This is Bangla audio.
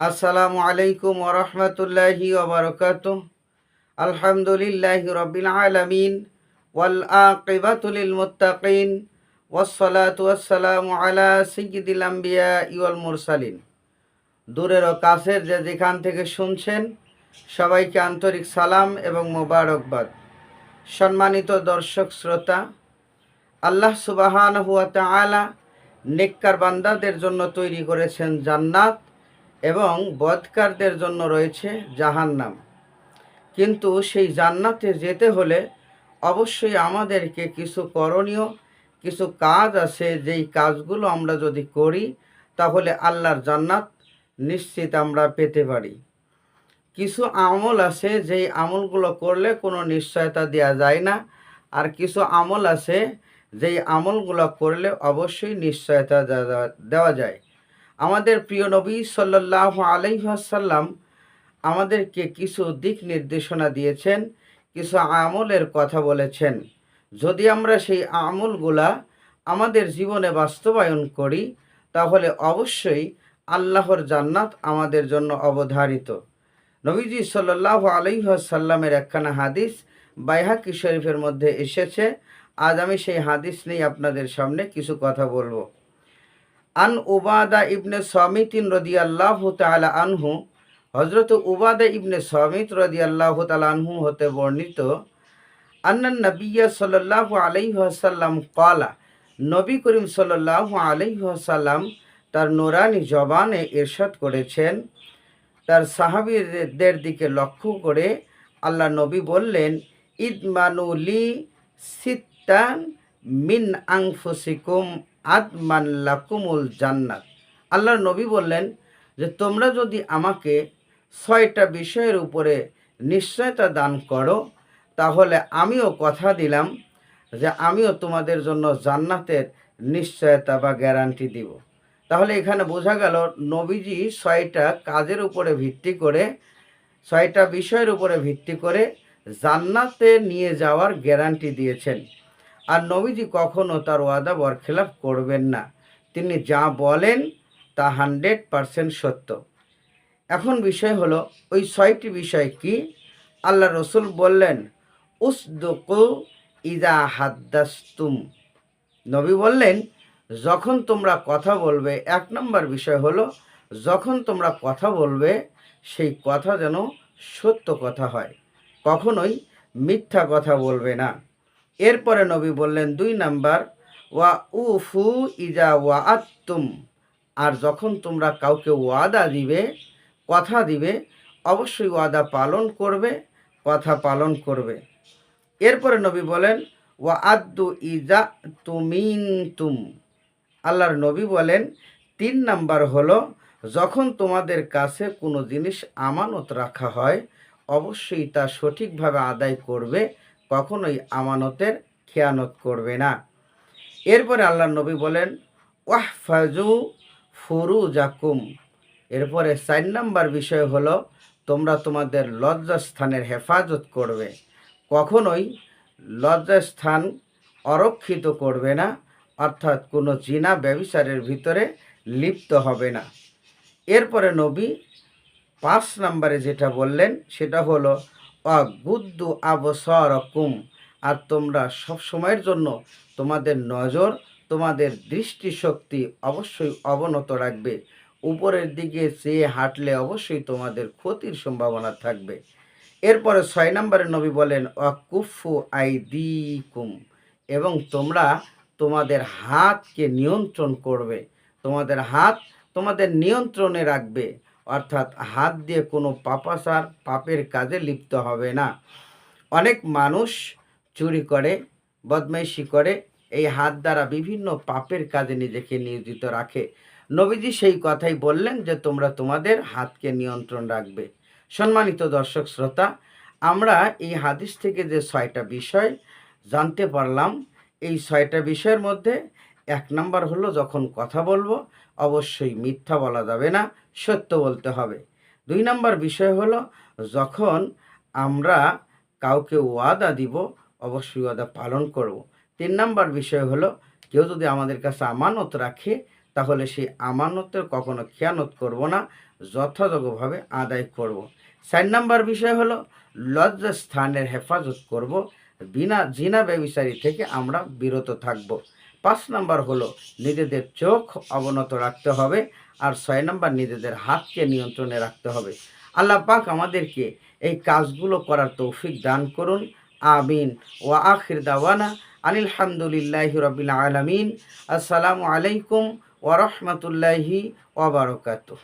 আসসালামু আলাইকুম ওরহমতুল্লাহি ওবরকাত আলহামদুলিল্লাহ রবিল আলমিন ওয়াল আকিবাতুলিল মুত্তাকিন ওয়াসসালাতু ওয়াসসালামু আলা সাইয়্যিদিল আম্বিয়া ইওয়াল মুরসালিন। দূরের ও কাছের যে যেখান থেকে শুনছেন, সবাইকে আন্তরিক সালাম এবং মোবারকবাদ। সম্মানিত দর্শক শ্রোতা, আল্লাহ সুবাহান হুয়া তাআলা নেককার বান্দাদের জন্য তৈরি করেছেন জান্নাত। এবং বদকারদের জন্য রয়েছে জাহান্নাম। কিন্তু সেই জান্নাতে যেতে হলে অবশ্যই আমাদেরকে কিছু করণীয়, কিছু কাজ আছে যেই কাজগুলো আমরা যদি করি, তাহলে আল্লাহর জান্নাত নিশ্চিত আমরা পেতে পারি। কিছু আমল আছে যেই আমলগুলো করলে কোনো নিশ্চয়তা দেওয়া যায় না, আর কিছু আমল আছে যেই আমলগুলো করলে অবশ্যই নিশ্চয়তা দেওয়া- দেওয়া যায়। আমাদের প্রিয় নবী সাল্লাহ আলাইসাল্লাম আমাদেরকে কিছু দিক নির্দেশনা দিয়েছেন, কিছু আমলের কথা বলেছেন। যদি আমরা সেই আমলগুলা আমাদের জীবনে বাস্তবায়ন করি, তাহলে অবশ্যই আল্লাহর জান্নাত আমাদের জন্য অবধারিত। নবীজি সাল্লাহ আলাইসাল্লামের একখানা হাদিস বাইহাকি শরীফের মধ্যে এসেছে। আজ আমি সেই হাদিস নিয়ে আপনাদের সামনে কিছু কথা বলব। আন উবাদা ইবনে সামিতিন রদি আল্লাহ তালা আনহু হজরত উবাদা ইবনে সামিত রদি আল্লাহ আনহু হতে বর্ণিত, আন্নান নবিয়া সাল্লাহ আলাইসাল্লাম কলা নবী করিম সাল্লাহ আলাইসাল্লাম তার নোরানি জবানে এরশাদ করেছেন। তার সাহাবিদের দিকে লক্ষ্য করে আল্লাহ নবী বললেন ইদমানুলি সিত্তান মিন আংফুসিকুম আদমান লাকুমুল জান্নাত। আল্লাহর নবী বললেন যে, তোমরা যদি আমাকে ছয়টা বিষয়ের উপরে নিশ্চয়তা দান করো, তাহলে আমিও কথা দিলাম যে, আমিও তোমাদের জন্য জান্নাতের নিশ্চয়তা বা গ্যারান্টি দিব। তাহলে এখানে বোঝা গেল, নবীজি ছয়টা কাজের উপরে ভিত্তি করে, ছয়টা বিষয়ের উপরে ভিত্তি করে জান্নাতে নিয়ে যাওয়ার গ্যারান্টি দিয়েছেন। আর নবীজি কখনও তার ওয়াদা বরখেলাপ করবেন না। তিনি যা বলেন তা হান্ড্রেড পারসেন্ট সত্য। এখন বিষয় হলো, ওই ছয়টি বিষয় কি? আল্লাহ রসুল বললেন উস উসদুকু ইদা হাদ্দাস্তুম। নবী বললেন, যখন তোমরা কথা বলবে, এক নম্বর বিষয় হলো, যখন তোমরা কথা বলবে, সেই কথা যেন সত্য কথা হয়। কখনোই মিথ্যা কথা বলবে না। এরপরে নবী বললেন, দুই নাম্বার, ওয়া উফু ইজা ওয়া আত্তুম আর যখন তোমরা কাউকে ওয়াদা দিবে, কথা দিবে, অবশ্যই ওয়াদা পালন করবে, কথা পালন করবে। এরপরে নবী বলেন, ওয়া আদ্দু ইজা তুমিন তুম আল্লাহর নবী বলেন, তিন নাম্বার হলো, যখন তোমাদের কাছে কোনো জিনিস আমানত রাখা হয়, অবশ্যই তা সঠিকভাবে আদায় করবে কখনোই আমানতের খেয়ানত করবে না। এরপরে আল্লাহ নবী বলেন, ওয়াহফাজু ফুরু জাকুম এরপরে চার নাম্বার বিষয় হলো, তোমরা তোমাদের লজ্জাস্থানের হেফাজত করবে। কখনোই লজ্জাস্থান অরক্ষিত করবে না, অর্থাৎ কোনো জিনা ব্যবিচারের ভিতরে লিপ্ত হবে না। এরপরে নবী পাঁচ নম্বরে যেটা বললেন, সেটা হলো অগুদ্দু আবসরকুম। আর তোমরা সব সময়ের জন্য তোমাদের নজর, তোমাদের দৃষ্টিশক্তি অবশ্যই অবনত রাখবে। উপরের দিকে চেয়ে হাঁটলে অবশ্যই তোমাদের ক্ষতির সম্ভাবনা থাকবে। এরপরে ছয় নম্বরে নবী বলেন, অকুফু আইদিকুম। এবং তোমরা তোমাদের হাতকে নিয়ন্ত্রণ করবে। তোমাদের হাত তোমাদের নিয়ন্ত্রণে রাখবে। অর্থাৎ হাত দিয়ে কোনো পাপাচার পাপের কাজে লিপ্ত হবে না। অনেক মানুষ চুরি করে, বদমাইশি করে, এই হাত দ্বারা বিভিন্ন পাপের কাজে নিজেকে নিয়োজিত রাখে। নবীজি সেই কথাই বললেন যে, তোমরা তোমাদের হাতকে নিয়ন্ত্রণ রাখবে। সম্মানিত দর্শক শ্রোতা, আমরা এই হাদিস থেকে যে ছয়টা বিষয় জানতে পারলাম, এই ছয়টা বিষয়ের মধ্যে এক নাম্বার হলো যখন কথা বলব, অবশ্যই মিথ্যা বলা যাবে না, সত্য বলতে হবে। দুই নাম্বার বিষয় হলো, যখন আমরা কাউকে ওয়াদা দিব, অবশ্যই ওয়াদা পালন করব। তিন নাম্বার বিষয় হলো, কেউ যদি আমাদের কাছে আমানত রাখে, তাহলে সেই আমানতের কখনো খেয়ানত করব না, যথাযথভাবে আদায় করব। চার নম্বর বিষয় হলো লজ্জা স্থানের হেফাজত করব, বিনা, জিনা ব্যবিচারী থেকে আমরা বিরত থাকব। পাঁচ নম্বর হলো নিজেদের চোখ অবনত রাখতে হবে আর ছয় নম্বর নিজেদের হাতকে নিয়ন্ত্রণে রাখতে হবে। আল্লাহ পাক আমাদেরকে এই কাজগুলো করার তৌফিক দান করুন। আমিন। ও আখির দাওয়ানা আনিল হামদুলিল্লাহ রবিল আলমিন। আসসালামু আলাইকুম ওরহমতুল্লাহি ওবরকাতুহ